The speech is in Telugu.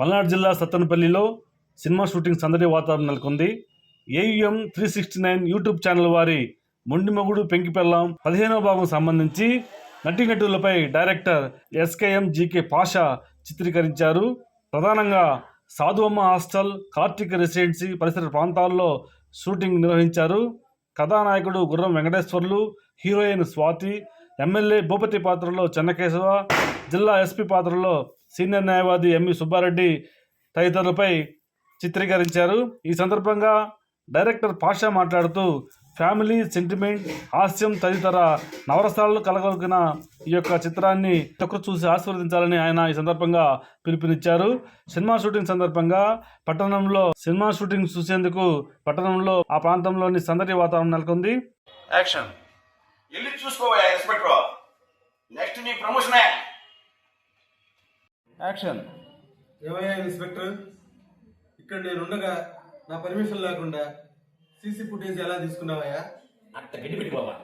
పల్నాడు జిల్లా సత్తనపల్లిలో సినిమా షూటింగ్ సందడి వాతావరణం నెలకొంది. AUM three sixty nine YouTube channel వారి మొండి మొగుడు పెంకిపెల్లం పదిహేనవ భాగం సంబంధించి నటీనటులపై డైరెక్టర్ ఎస్కేఎం జీకే పాషా చిత్రీకరించారు. ప్రధానంగా సాధువమ్మ హాస్టల్ కార్తీక రెసిడెన్సీ పరిసర ప్రాంతాల్లో షూటింగ్ నిర్వహించారు. కథానాయకుడు గుర్రం వెంకటేశ్వర్లు హీరోయిన్ స్వాతి ఎమ్మెల్యే భూపతి పాత్రలో చెన్నకేశవ జిల్లా ఎస్పీ పాత్రలో సీనియర్ న్యాయవాది ఎంవి సుబ్బారెడ్డి తదితరులపై చిత్రీకరించారు. ఈ సందర్భంగా డైరెక్టర్ పాషా మాట్లాడుతూ ఫ్యామిలీ సెంటిమెంట్ హాస్యం తదితర నవరసాలను కలగలిగిన ఈ యొక్క చిత్రాన్ని ఒకరు చూసి ఆశీర్వదించాలని ఆయన ఈ సందర్భంగా పిలుపునిచ్చారు. సినిమా షూటింగ్ సందర్భంగా పట్టణంలో సినిమా షూటింగ్ చూసేందుకు పట్టణంలో ఆ ప్రాంతంలోని సందడి వాతావరణం నెలకొంది. యాక్షన్. వెళ్ళి చూసుకోవాలి నెక్స్ట్ నీ ప్రమోషనే. యాక్షన్ ఏమయ్యా ఇన్స్పెక్టర్? ఇక్కడ నేను ఉండగా నా పర్మిషన్ లేకుండా సీసీ ఫుటేజ్ ఎలా తీసుకున్నావయ్యా? అంత గడ్డి పెట్టి బాబా